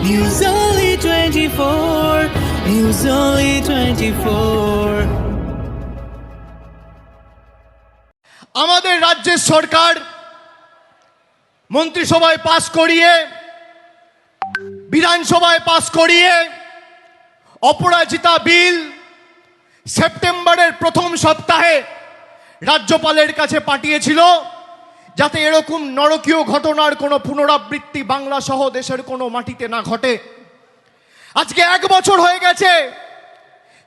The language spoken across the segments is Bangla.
News Only 24. News Only 24. আমাদের রাজ্যের সরকার মন্ত্রিসভায় পাস করিয়ে, বিধানসভায় পাস করিয়ে, অপরাজিতা বিল সেপ্টেম্বরের প্রথম সপ্তাহে রাজ্যপালের কাছে পাঠিয়েছিল যাতে এরকম নরকীয় ঘটনার কোনো পুনরাবৃত্তি বাংলা সহ দেশের কোনো মাটিতে না ঘটে। আজকে এক বছর হয়ে গেছে,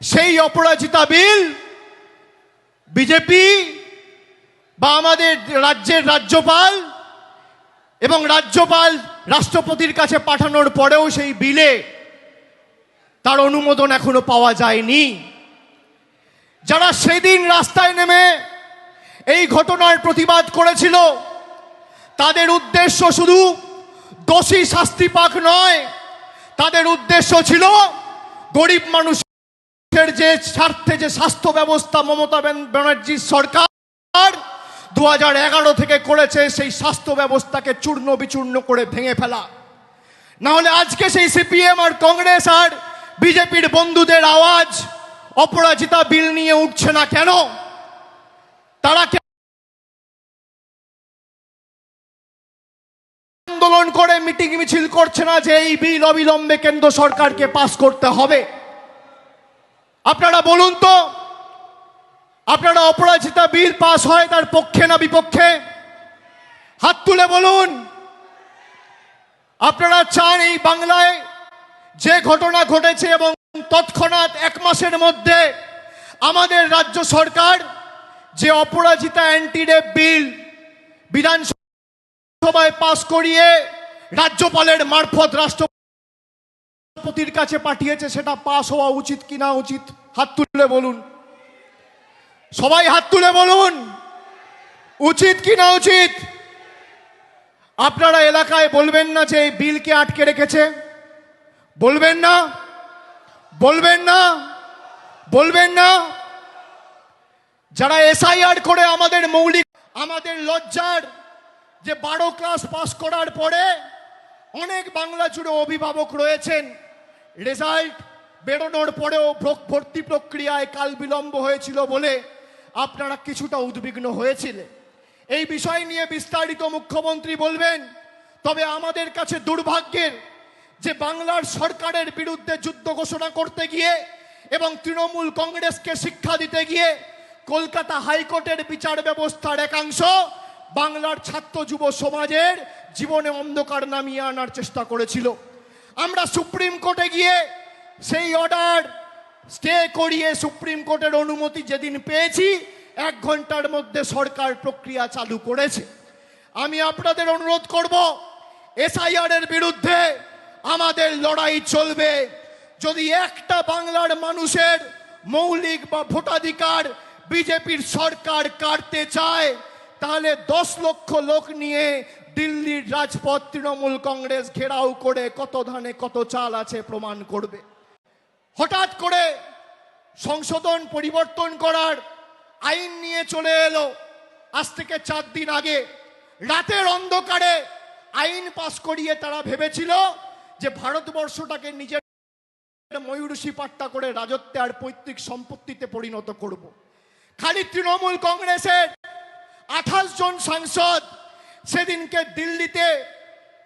সেই অপরাজিতা বিল বিজেপি বা আমাদের রাজ্যের রাজ্যপাল এবং রাজ্যপাল রাষ্ট্রপতির কাছে পাঠানোর পরেও সেই বিলে তার অনুমোদন এখনও পাওয়া যায়নি। যারা সেদিন রাস্তায় নেমে এই ঘটনার প্রতিবাদ করেছিল। তাদের উদ্দেশ্য শুধু দোষী শাস্তি পাক নয়, তাদের উদ্দেশ্য ছিল গরিব মানুষের যে স্বার্থে যে স্বাস্থ্য ব্যবস্থা মমতা ব্যান- ব্যানার্জির সরকার দু থেকে করেছে, সেই স্বাস্থ্য ব্যবস্থাকে চূর্ণ বিচূর্ণ করে ভেঙে ফেলা। না হলে আজকে সেই সিপিএম আর কংগ্রেস আর বিজেপির বন্ধুদের আওয়াজ, অপরাজিতা বিল নিয়ে উঠছে না কেন? তারা আন্দোলন করে, মিটিং মিছিল করছে না যে এই বিল অবিলম্বে কেন্দ্র সরকারকে পাস করতে হবে? আপনারা বলুন তো, আপনারা অপরাজিতা বিল পাস হয় তার পক্ষে না বিপক্ষে? হাত তুলে বলুন। আপনারা চান এই বাংলায় যে ঘটনা ঘটেছে এবং তৎক্ষণাৎ এক মাসের মধ্যে আমাদের রাজ্য সরকার যে অপরাজিতা অ্যান্টি রেপ বিল বিধানসভায় পাস করিয়ে রাজ্যপালের মারফত রাষ্ট্রপতির কাছে পাঠিয়েছে, সেটা পাস হওয়া উচিত কি না উচিত? হাত তুলে বলুন। সবাই হাত তুলে বলুন। উচিত কি না উচিত? আপনারা এলাকায় বলবেন না যে এই বিলকে আটকে রেখেছে? বলবেন না? বলবেন না? বলবেন না? যারা এসআইআর করে আমাদের মৌলিক, আমাদের লজ্জার যে বারো ক্লাস পাস করার পরে অনেক বাংলা জুড়ে অভিভাবক রয়েছেন। রেজাল্ট বেরোনোর পরেও ভ্র- ভর্তি প্রক্রিয়ায় কাল বিলম্ব হয়েছিল বলে আপনারা কিছুটা উদ্বিগ্ন হয়েছিলেন। এই বিষয় নিয়ে বিস্তারিত মুখ্যমন্ত্রী বলবেন, তবে আমাদের কাছে দুর্ভাগ্যের যে বাংলার সরকারের বিরুদ্ধে যুদ্ধ ঘোষণা করতে গিয়ে এবং তৃণমূল কংগ্রেসকে শিক্ষা দিতে গিয়ে কলকাতা হাইকোর্টের বিচার ব্যবস্থার একাংশ বাংলার ছাত্র যুব সমাজের জীবনে অন্ধকার নামিয়ে আনার চেষ্টা করেছিল। আমরা সুপ্রিম কোর্টে গিয়ে সেই অর্ডার স্টে করিয়ে সুপ্রিম কোর্টের অনুমতি যেদিন পেয়েছি, এক ঘণ্টার মধ্যে সরকার প্রক্রিয়া চালু করেছে। আমি আপনাদের অনুরোধ করব, এসআইআর এর বিরুদ্ধে আমাদের লড়াই চলবে। যদি একটা বাংলার মানুষের মৌলিক বা ভোটাধিকার বিজেপির সরকার কাটতে চায়, তাহলে দশ লক্ষ লোক নিয়ে দিল্লির রাজপথ তৃণমূল কংগ্রেস ঘেরাও করে কত ধানে কত চাল আছে প্রমাণ করবে হঠাৎ করে সংশোধন পরিবর্তন করার আইন নিয়ে চলে এলো আজ থেকে চার দিন আগে রাতের অন্ধকারে আইন পাস করিয়ে তারা ভেবেছিল যে ভারতবর্ষটাকে নিজের ময়ূরসী পাট্টা করে রাজত্বে আর পৈতৃক সম্পত্তিতে পরিণত করব। খালি তৃণমূল কংগ্রেসের আঠাশ জন সাংসদ সেদিনকে দিল্লিতে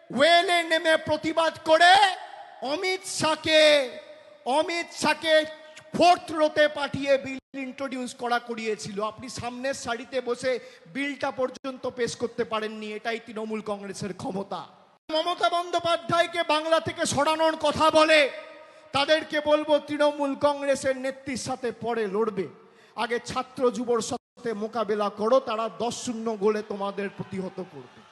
ওয়েলে নেমে প্রতিবাদ করে অমিত শাহকে অমিত শাহকে ফোর্থ রোতে পাঠিয়ে বিল ইন্ট্রোডিউস করা করিয়েছিল। আপনি সামনের সারিতে বসে বিলটা পর্যন্ত পেশ করতে পারেননি, এটাই তৃণমূল কংগ্রেসের ক্ষমতা। মমতা বন্দ্যোপাধ্যায়কে বাংলা থেকে সরানোর কথা বলে তাদেরকে বলব তৃণমূল কংগ্রেসের নেত্রীর সাথে পরে লড়বে। আগে ছাত্র যুবর সাথে মোকাবেলা করো তারা দশ শূন্য গোলে তোমাদের প্রতিহত করবে।